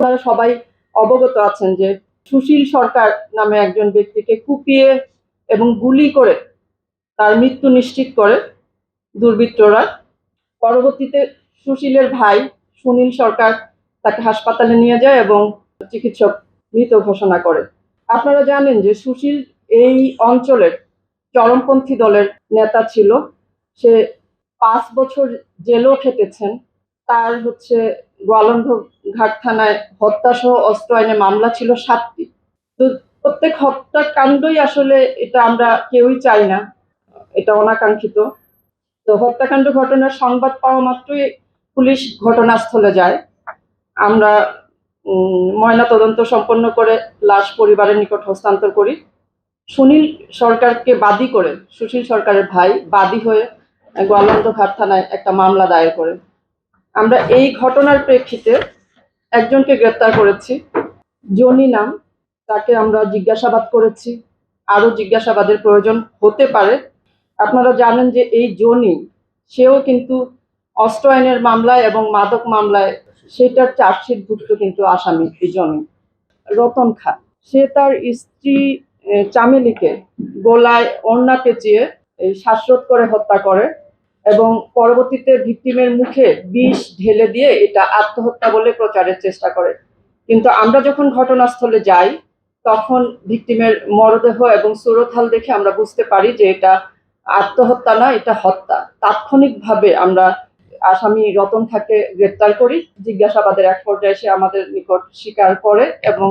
আপনারা সবাই অবগত আছেন যে সুশীল সরকার নামে একজন ব্যক্তিকে কুপিয়ে এবং গুলি করে তার মৃত্যু নিশ্চিত করে দুর্বৃত্তরা। পরবর্তীতে সুশীলের ভাই সুনীল সরকার তাকে হাসপাতালে নিয়ে যায় এবং চিকিৎসক মৃত ঘোষণা করে। আপনারা জানেন যে সুশীল এই অঞ্চলের চরমপন্থী দলের নেতা ছিল। সে পাঁচ বছর জেলও খেটেছেন। তার হচ্ছে গোয়ালন্দ ঘাট থানায় হত্যা সহ অস্ত্র আইনে মামলা ছিল সাতটি। তো প্রত্যেক হত্যাকাণ্ডই আসলে এটা আমরা কেউই চাই না, এটা অনাকাঙ্ক্ষিত। তো হত্যাকাণ্ড ঘটনার সংবাদ পাওয়া মাত্রই পুলিশ ঘটনাস্থলে যায়। আমরা ময়না তদন্ত সম্পন্ন করে লাশ পরিবারের নিকট হস্তান্তর করি। সুনীল সরকারকে বাদী করে, সুশীল সরকারের ভাই বাদী হয়ে গোয়ালন্দ ঘাট থানায় একটা মামলা দায়ের করে। আমরা এই ঘটনার প্রেক্ষিতে একজনকে গ্রেপ্তার করেছি। জনি নাম, তাকে আমরা জিজ্ঞাসাবাদ করেছি। আরও জিজ্ঞাসাবাদের প্রয়োজন হতে পারে। আপনারা জানেন যে এই জনি, সেও কিন্তু অস্ত্র আইনের মামলায় এবং মাদক মামলায় সেটার চার্জশিটভুক্ত কিন্তু আসামি, এই জনি। রতন খা, সে তার স্ত্রী চামেলিকে গোলায় ওড়না পেঁচিয়ে শ্বাসরোধ করে হত্যা করে। এবং পরবর্তীতে ভিকটিমের মুখে বিষ ঢেলে দিয়ে এটা আত্মহত্যা বলে প্রচারের চেষ্টা করে। কিন্তু আমরা যখন ঘটনাস্থলে যাই, তখন ভিকটিমের মরদেহ এবং সুরথাল দেখে আমরা বুঝতে পারি যে এটা আত্মহত্যা না, এটা হত্যা। তাৎক্ষণিকভাবে আমরা আসামি রতন থাকে গ্রেপ্তার করি, জিজ্ঞাসাবাদের এক পর্যায়ে সে আমাদের নিকট স্বীকার করে এবং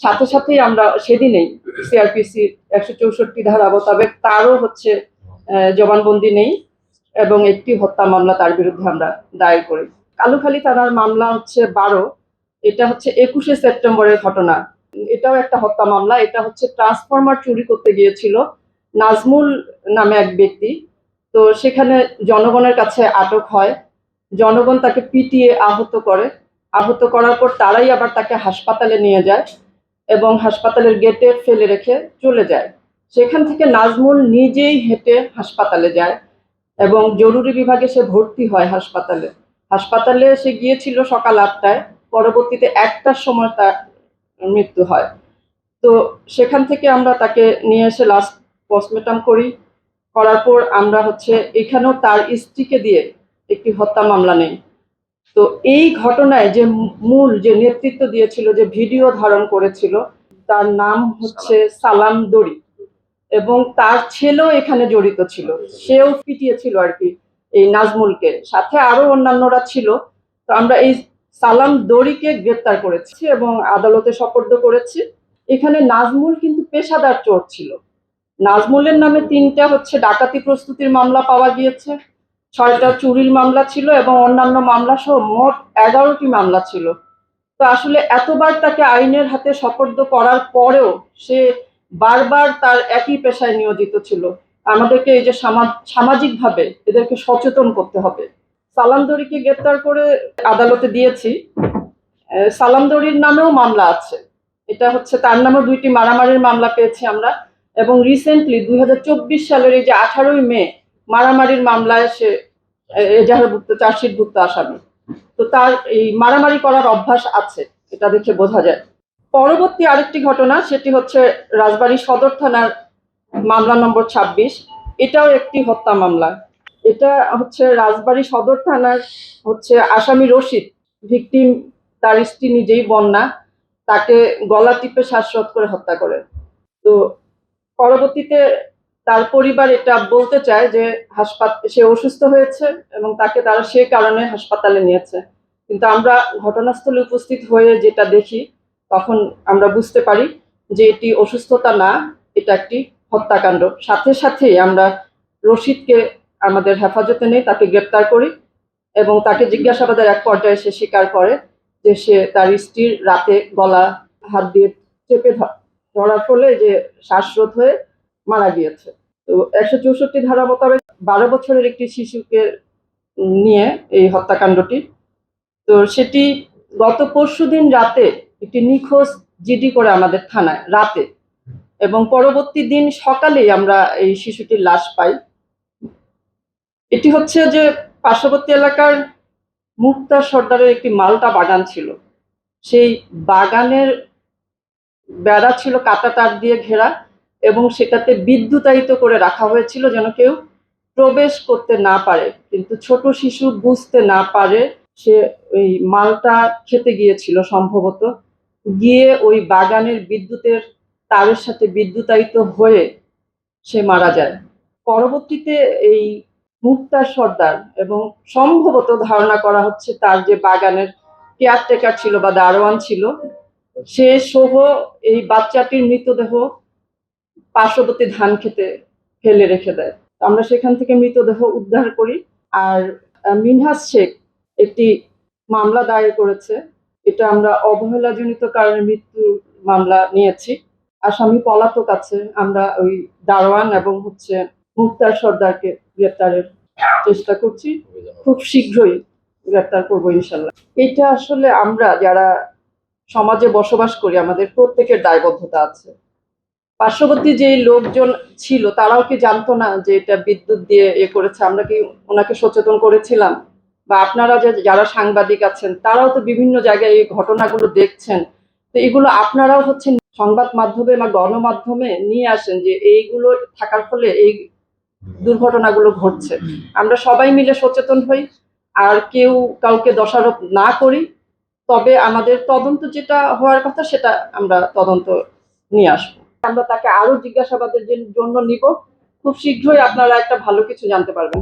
সাথে সাথেই আমরা সেদিনেই সিআরপিসি একশো চৌষট্টি ধারা মোতাবেক তারও হচ্ছে জবানবন্দি নেই। এবং একটি হত্যা মামলা তার বিরুদ্ধে আমরা দায়ের করি। কালুখালী থানার মামলা হচ্ছে বারো। এটা হচ্ছে একুশে সেপ্টেম্বরের ঘটনা। এটাও একটা হত্যা মামলা। এটা হচ্ছে ট্রান্সফরমার চুরি করতে গিয়েছিল নাজমুল নামে এক ব্যক্তি। তো সেখানে জনগণের কাছে আটক হয়। জনগণ তাকে পিটিয়ে আহত করে। আহত করার পর তারাই আবার তাকে হাসপাতালে নিয়ে যায় এবং হাসপাতালের গেটে ফেলে রেখে চলে যায়। সেখান থেকে নাজমুল নিজেই হেঁটে হাসপাতালে যায়। এবং জরুরি বিভাগে সে ভর্তি হয় হাসপাতালে। হাসপাতালে সে গিয়েছিল সকাল আটটায়, পরবর্তীতে একটার সময় তার মৃত্যু হয়। তো সেখান থেকে আমরা তাকে নিয়ে এসে লাস্ট পোস্টমর্টম করি। করার পর আমরা হচ্ছে এখানেও তার স্ত্রীকে দিয়ে একটি হত্যা মামলা নেই। তো এই ঘটনায় যে মূল যে নেতৃত্ব দিয়েছিল, যে ভিডিও ধারণ করেছিল, তার নাম হচ্ছে সালাম দড়ি। এবং তার ছেলেও এখানে জড়িত ছিল। সেও পিটিয়েছিল আর কি এই নাজমুলকে। সাথে আরও অন্যান্যরা ছিল। তো আমরা এই সালাম দড়িকে গ্রেপ্তার করেছি এবং আদালতে সোপর্দ করেছি। এখানে নাজমুল কিন্তু পেশাদার চোর ছিল। নাজমুলের নামে তিনটা হচ্ছে ডাকাতি প্রস্তুতির মামলা পাওয়া গিয়েছে, ছয়টা চুরির মামলা ছিল এবং অন্যান্য মামলা সহ মোট এগারোটি মামলা ছিল। তো আসলে এতবার তাকে আইনের হাতে সোপর্দ করার পরেও সে বারবার তার একই পেশায় নিয়োজিত ছিল। আমাদেরকে এই যে সামা- সামাজিকভাবে এদেরকে সচেতন করতে হবে। সালামদরিকে গ্রেপ্তার করে আদালতে দিয়েছি। সালামদরির নামেও মামলা আছে। এটা হচ্ছে তার নামেও দুইটি মারামারির মামলা পেয়েছি আমরা। এবং রিসেন্টলি দুই হাজার চব্বিশ সালের এই যে আঠারোই মে মারামারির মামলায় সে এজাহারভুক্ত, চার্জশিটভুক্ত আসামি। তো তার এই মারামারি করার অভ্যাস আছে, এটা দেখে বোঝা যায়। পরবর্তী আরেকটি ঘটনা, সেটি হচ্ছে রাজবাড়ী সদর থানার মামলা নম্বর ছাব্বিশ। এটাও একটি হত্যা মামলা। এটা হচ্ছে রাজবাড়ী সদর থানার হচ্ছে আসামি রশিদ, ভিকটিম তার স্ত্রী নিজেই বন্যা, তাকে গলা টিপে শ্বাসরোধ করে হত্যা করে। তো পরবর্তীতে তার পরিবার এটা বলতে চায় যে হাসপাতাল সে অসুস্থ হয়েছে এবং তাকে তারা সে কারণে হাসপাতালে নিয়েছে। কিন্তু আমরা ঘটনাস্থলে উপস্থিত হয়ে যেটা দেখি তখন আমরা বুঝতে পারি যে এটি অসুস্থতা না, এটা একটি হত্যাকাণ্ড। সাথে সাথেই আমরা রশিদকে আমাদের হেফাজতে নেই, তাকে গ্রেপ্তার করি এবং তাকে জিজ্ঞাসাবাদের এক পর্যায়ে সে স্বীকার করে যে সে তার স্ত্রীর রাতে গলা, হাত দিয়ে চেপে ধরার ফলে যে শ্বাসরোধ হয়ে মারা গিয়েছে। তো একশো চৌষট্টি ধারা মোতাবেক বারো বছরের একটি শিশুকে নিয়ে এই হত্যাকাণ্ডটি। তো সেটি গত পরশু দিন রাতে একটি নিখোঁজ জিডি করে আমাদের থানায় রাতে। এবং পরবর্তী দিন সকালেই আমরা এই শিশুটির লাশ পাই। এটি হচ্ছে যে পার্শ্ববর্তী এলাকার মুক্তা সর্দারের একটি মালটা বাগান ছিল। সেই বাগানের বেড়া ছিল কাটা তার দিয়ে ঘেরা এবং সেটাতে বিদ্যুতায়িত করে রাখা হয়েছিল যেন কেউ প্রবেশ করতে না পারে। কিন্তু ছোট শিশু বুঝতে না পারে সে ওই মালটা খেতে গিয়েছিল সম্ভবত। গিয়ে ওই বাগানের বিদ্যুতের তারের সাথে বিদ্যুতায়িত হয়ে সে মারা যায়। পরবর্তীতে এই মুক্তার সর্দার এবং সম্ভবত ধারণা করা হচ্ছে তার যে বাগানের কেয়ারটেকার ছিল বা দারোয়ান ছিল, সে সহ এই বাচ্চাটির মৃতদেহ পার্শ্ববর্তী ধান খেতে ফেলে রেখে দেয়। আমরা সেখান থেকে মৃতদেহ উদ্ধার করি। আর মিনহাস শেখ একটি মামলা দায়ের করেছে। এটা আমরা অবহেলাজনিত কারণে মৃত্যুর মামলা নিয়েছি। আসামি পলাতক আছে। আমরা ওই দারোয়ান এবং হচ্ছে মুক্তার সর্দারকে গ্রেপ্তারের চেষ্টা করছি। খুব শীঘ্রই গ্রেপ্তার করব ইনশাল্লাহ। এটা আসলে আমরা যারা সমাজে বসবাস করি, আমাদের প্রত্যেকের দায়বদ্ধতা আছে। পার্শ্ববর্তী যে লোকজন ছিল, তারাও কি জানতো না যে এটা বিদ্যুৎ দিয়ে এ করেছে? আমরা কি ওনাকে সচেতন করেছিলাম? বা আপনারা যে যারা সাংবাদিক আছেন, তারাও তো বিভিন্ন জায়গায় এই ঘটনাগুলো দেখছেন। তো এগুলো আপনারাও হচ্ছেন সংবাদ মাধ্যমে বা গণমাধ্যমে নিয়ে আসেন যে এইগুলো থাকার ফলে এই দুর্ঘটনাগুলো ঘটছে। আমরা সবাই মিলে সচেতন হই, আর কেউ কাউকে দোষারোপ না করি, তবে আমাদের তদন্ত যেটা হওয়ার কথা সেটা আমরা তদন্ত নিয়ে আসব। আমরা তাকে আরও জিজ্ঞাসাবাদের জন্য নিব। খুব শীঘ্রই আপনারা একটা ভালো কিছু জানতে পারবেন।